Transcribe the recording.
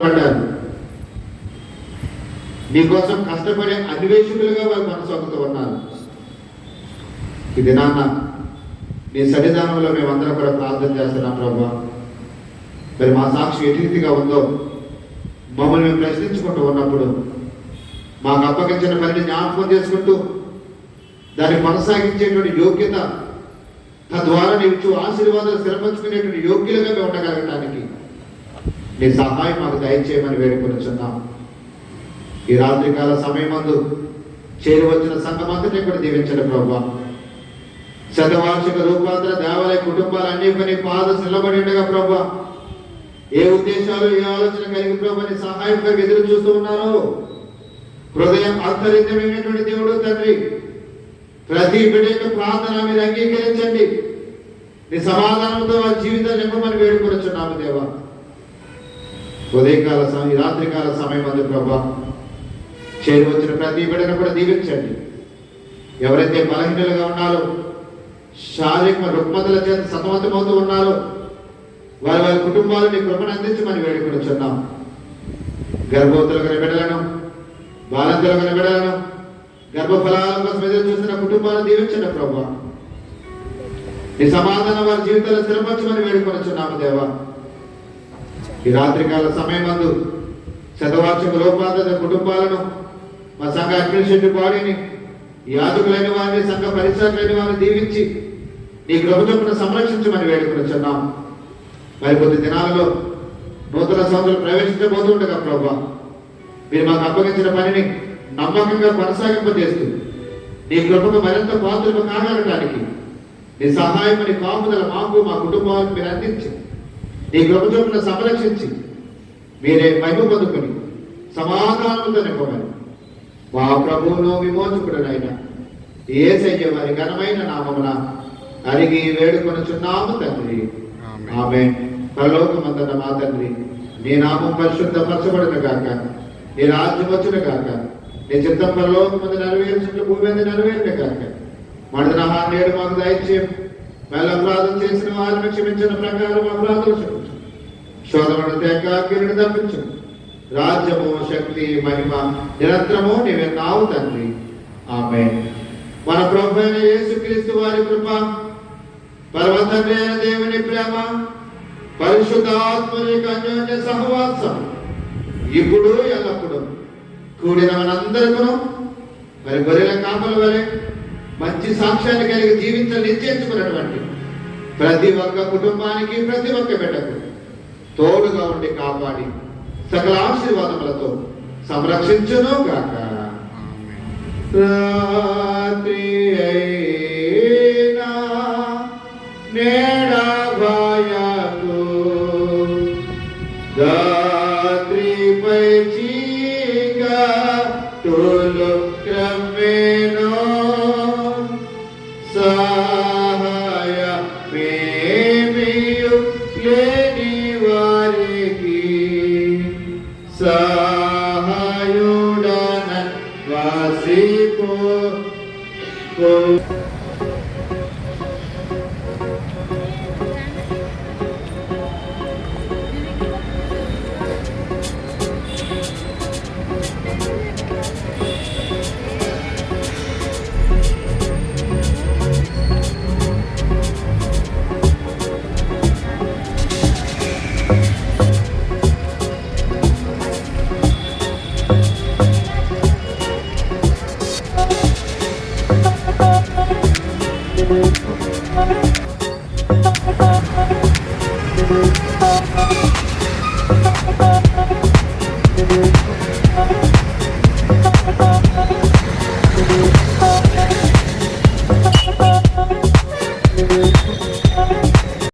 పడ్డారు. మీకోసం కష్టపడే అన్వేషకులుగా వారు కొనసాగుతూ ఉన్నారు. ఇది నాన్న మీ సన్నిధానంలో మేమందరం కూడా ప్రార్థన చేస్తున్నాం ప్రభా. మరి మా సాక్షి ఎటు ఉందో మమ్మల్ని మేము ప్రశ్నించుకుంటూ ఉన్నప్పుడు మాకు అప్పగించిన పనిని జ్ఞాపకం చేసుకుంటూ దాన్ని కొనసాగించేటువంటి యోగ్యత తద్వారా నీవు ఆశీర్వాదాలు స్థిరపరచుకునేటువంటి యోగ్యులుగా మేము ఉండగలగడానికి నీ సహాయం మాకు దయచేయమని వేడుకొనిచున్నాం. ఈ రాత్రికాల సమయం చేరువచ్చిన చేరి వచ్చిన సంఘమంతటి కూడా దీవించండి ప్రభా శతవార్షిక రూపాంతర దేవాలయ కుటుంబాలన్నీ కొన్ని పాద నిలబడి ఉండగా ప్రభా ఏ ఉద్దేశాలు ఏ ఆలోచన కలిగి ప్రభా సహాయంగా ఎదురు చూస్తూ ఉన్నారో. హృదయం అంతరించమైనటువంటి దేవుడు తండ్రి ప్రతి బిడ్డ యొక్క ప్రార్థన మీరు అంగీకరించండి. నీ సమాధానంతో వారి జీవితాన్ని నింపమని వేడుకొనిచున్నాము దేవా. ఉదయకాల సమయం రాత్రికాల సమయం అందు ప్రభా చేరి వచ్చిన ప్రతి బిడ్డను కూడా దీవించండి. ఎవరైతే బలహీనలుగా ఉన్నారో శారీరక రుగ్మతల చేత సతమతమవుతూ ఉన్నారో వారి వారి కుటుంబాలు నీ కృపను అందించమని వేడుకొనిచున్నాం. గర్భవతులు గల బిడ్డలను బాలంతులు గల బిడ్డలను గర్భఫలాల కోసం ఎదురు చూస్తున్న కుటుంబాలను దీవించండి ప్రభా. నీ సమాధానం వారి జీవితాలు స్థిరపరచమని వేడుకొనిచున్నాము దేవా. ఈ రాత్రికాల సమయమందు శతవార్షిక లోపాద కుటుంబాలను మా సంఘ అడ్మినిస్ట్రేటివ్ బాడీని యాదకులైన వారిని సంఘ పరిసరాలైన వారిని దీవించి నీ ప్రభుత్వం సంరక్షించమని వేడుకొనిచున్నాం మరి కొద్ది దినాలలో నూతన సంవత్సరం ప్రవేశించబోతుండగా ప్రభా మీరు మాకు అప్పగించిన పనిని నమ్మకంగా కొనసాగింపజేస్తూ నీ కృపకు మరింత పాత్రలు కాగలగడానికి నీ సహాయం నీ కాపుదల మాకు మా కుటుంబానికి మీరు అందించి నీ కృపచొప్పున సంరక్షించి మీరే మహిమ పొందుకుని సమాధానంతో నింపమని మా ప్రభువును విమోచకుడనైన ఏసయ్య వారి ఘనమైన నామమున అడిగి వేడుకొనుచున్నాము తండ్రి. ఆమె పరలోకమందన మా తండ్రి నీ నామం పరిశుద్ధపరచబడిన గాక నీ రాజ్యం వచ్చిన గాక నీ చిత్తం పరలోకమంది నెరవేర్చుంటూ భూమి మీద నెరవేరిన గాక మనదిన నేడు మాకు దయచేయం. వాళ్ళు అపరాధం చేసిన వారిని క్షమించిన ప్రకారం అపరాధులు క్షమించు శోధముడు తేక కిరుడు తప్పించు రాజ్యము శక్తి మహిమ నిరంతరము నీవే నావు తండ్రి. ఆమె మన ప్రభు అయిన యేసుక్రీస్తు వారి కృప పరమ అయిన దేవుని ప్రేమ పరిశుద్ధాత్మ అన్యోన్య సహవాసం ఇప్పుడు ఎల్లప్పుడు కూడిన మనందరికీ మరి గొర్రెల కాపల వరే మంచి సాక్ష్యాన్ని కలిగి జీవితం నిశ్చయించుకున్నటువంటి ప్రతి ఒక్క కుటుంబానికి ప్రతి ఒక్క బిడ్డకు తోడుగా ఉండి కాపాడి సకల ఆశీర్వాదములతో సంరక్షించును గాక. రాత్రి అయినా నేడభయకు రాత్రిపై చీక తోలు క్రమేణో